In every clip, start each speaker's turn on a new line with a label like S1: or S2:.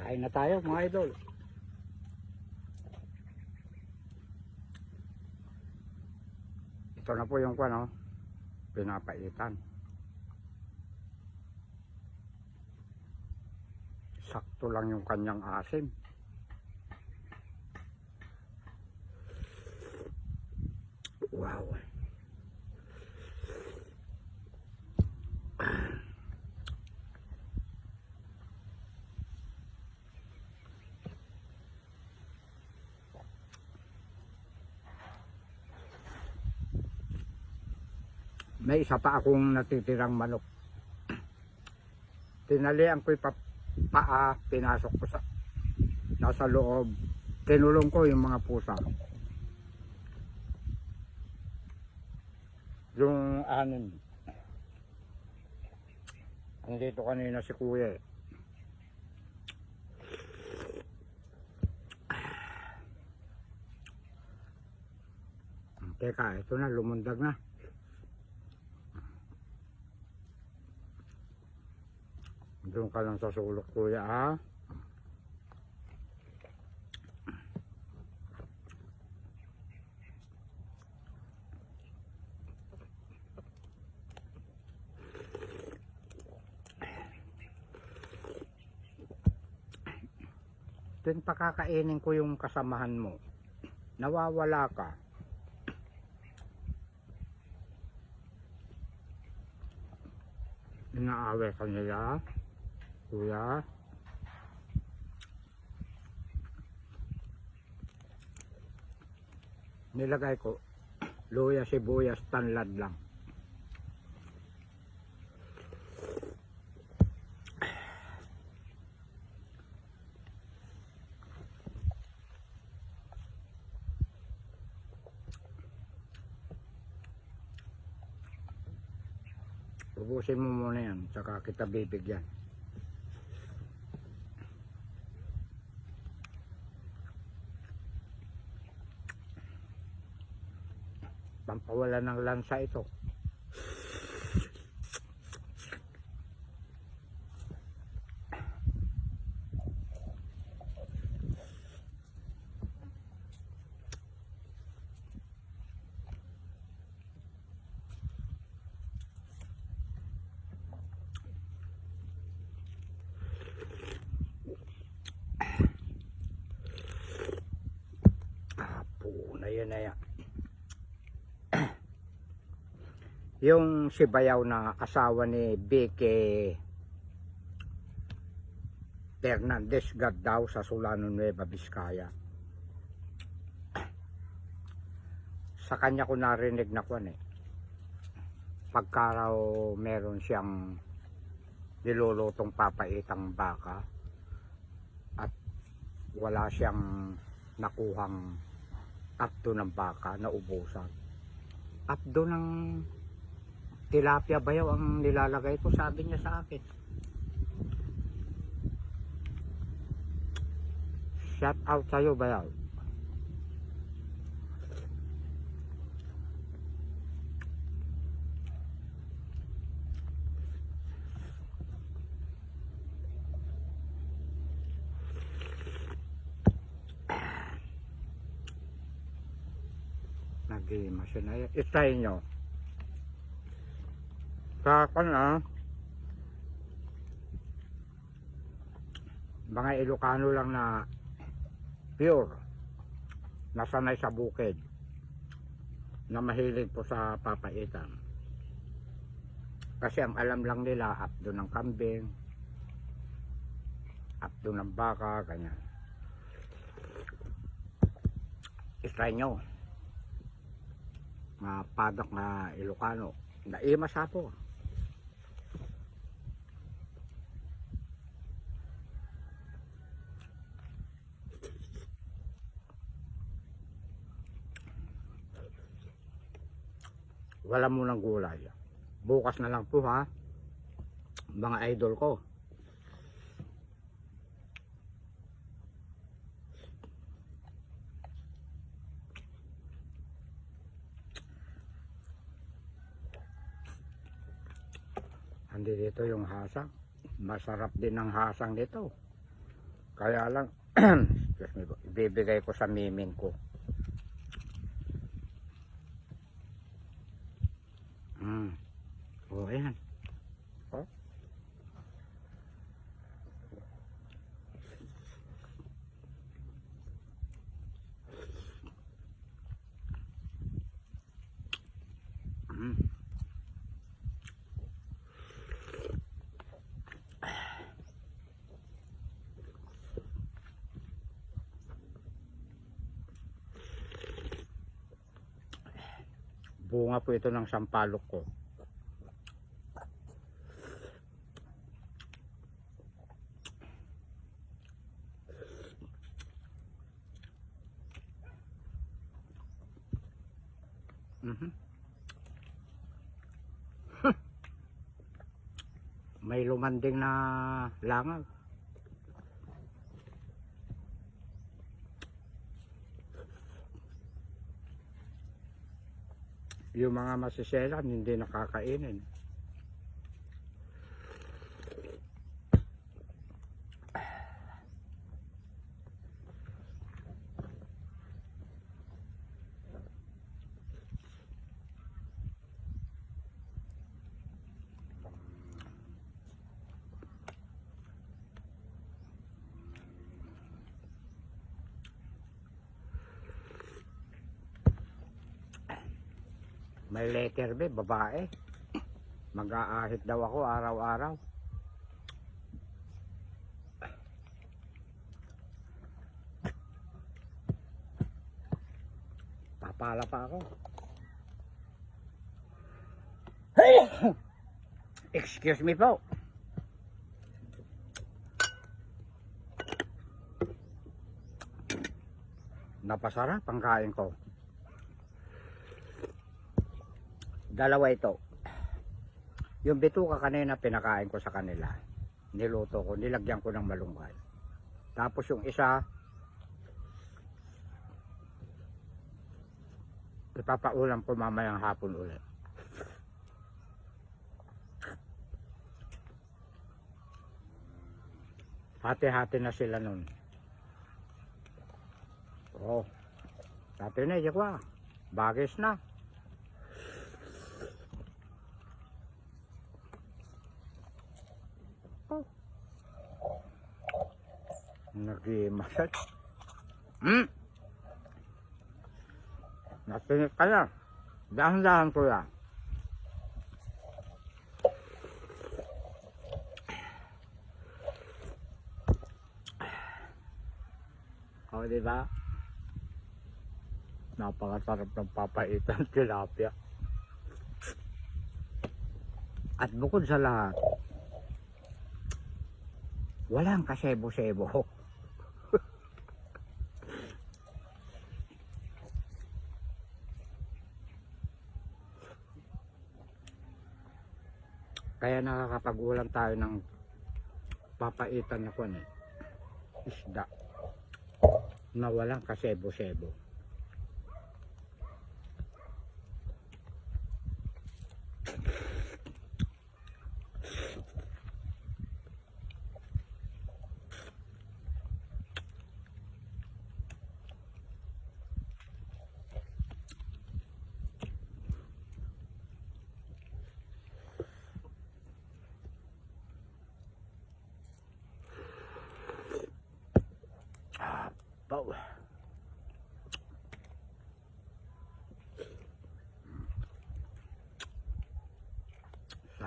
S1: Kain na tayo mga idol. Ito na po yung ano, pinapaitan. Sakto lang yung kanyang asim. May isa pa akong natitirang manok. Tinalian ko yung pa- paa, pinasok ko sa nasa loob. Tinulong ko yung mga pusa. Yung anin. Andito kanina si kuya eh. Teka, ito na, lumundag na. Doon ka lang sa sulok kuya ha. Then pakakainin ko yung kasamahan mo. Nawawala ka. Inaaway ka nila. Kuya. Nilagay ko luya, sibuyas, tanlad lang. Ubusin mo muna yan, saka kita bibigyan. Pampawala ng lansa ito. Apo na yun na yan. Yung si Bayaw na asawa ni Vicky Fernandez Gagdaw sa Solano Nueva Vizcaya. Sa kanya ko narinig na kwan eh. Pagka raw meron siyang nilulutong papaitang baka at wala siyang nakuhang apdo ng baka na ubusan. Apdo ng tilapia bayaw ang nilalagay ko, sabi niya sa akin. Shout out sa'yo bayaw. Nag-iima siya na yan. Itry nyo. Sa na, mga Ilocano lang na pure, nasanay sa bukid, na mahilig po sa papaitan. Kasi ang alam lang nila, apdo ng kambing, apdo ng baka, ganyan. Try nyo. Mga padak na Ilocano. Naima sa po. Wala mo ng gulay. Bukas na lang po ha. Mga idol ko. Andi dito yung hasang. Masarap din ang hasang nito. Kaya lang, ibibigay ko sa mimin ko. Mm. Oh, ayan. Oh. Mm. Bunga po ito ng sampalok ko. Mhm. May lumanding na langaw. Yung mga masiselan hindi nakakainin. May letter B, babae. Mag-aahit daw ako araw-araw. Papala pa ako. Excuse me po. Napasarap ang kain ko. Dalawa ito. Yung bituka kanina pinakain ko sa kanila. Niluto ko, nilagyan ko ng malunggay. Tapos yung isa, ipapaulam ko mamayang hapon ulit. Hati-hati na sila nun. Oh, dati na, yakwa. Bagis na. Nag-i-massage. Hmm? Natinig ka na. Dahan-dahan ko yan. O, di ba? Napakasarap ng papaitan tilapia. At bukod sa lahat, walang kasebo-sebo. Kaya nakakapag-ulam tayo ng papaitan na kwan eh. Isda. Na walang kasebo-sebo.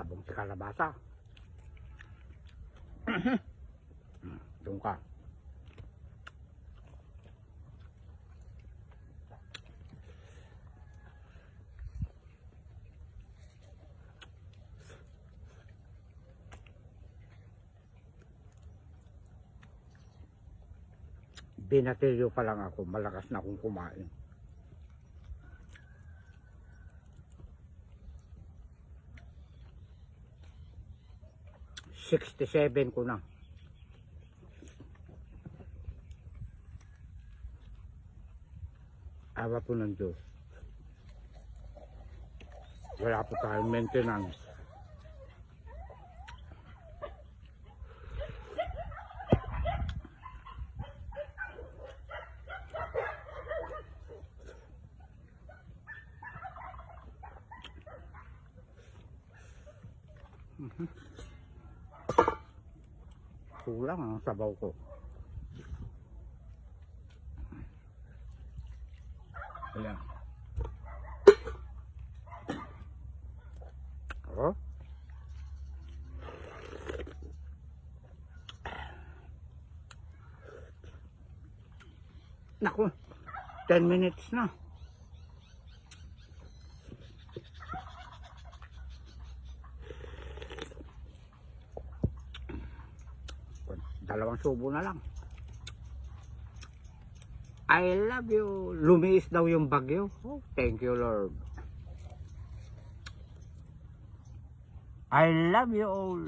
S1: Sabong si kalabasa. Doon ka. binatilyo pa lang ako, malakas na akong kumain. 67 ko na. Awa po ng Diyos. Wala po tayong maintenance. Mm-hmm. Kulang ang sabaw ko. Ayan. Oh. Naku, 10 minutes na. Dalawang subo na lang. I love you. Lumiis daw yung bagyo. Oh, thank you, Lord. I love you all.